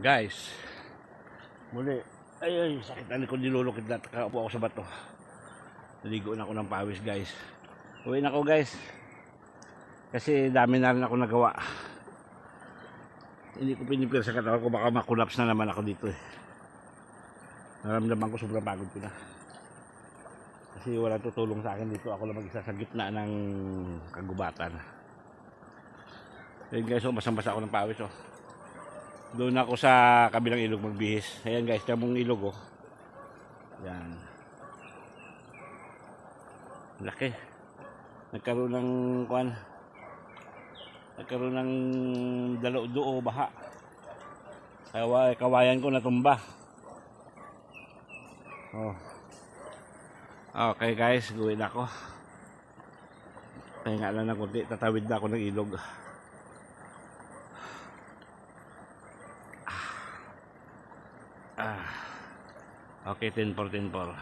Guys, muli, ay ay, sakit na likod nilulukid na kaupo ako sa bato. Naligo na ako ng pawis guys. Uwi na ako guys. Kasi dami na rin ako nagawa. Hindi ko pinipir sa katawan ko, baka makulaps na naman ako dito eh. Naramdaman ko sobrang pagod ko na. Kasi wala tutulong sa akin dito. Ako lang mag-isa sa gitna ng kagubatan. Ayun guys, oh, basang-basa ako ng pawis oh. Doon ako sa kabilang ilog magbihis. Ayan guys, kamong ilog oh. Yan. Laki. Nagkaroon ng kuan. Nagkaroon ng dalo duo baha. Kawa, kawayan ko natumba. Oh. Okay guys, gawin ako. Kaya nga lang ng kunti, tatawid na ako ng ilog. Ah. Okay, 10 for 10 for.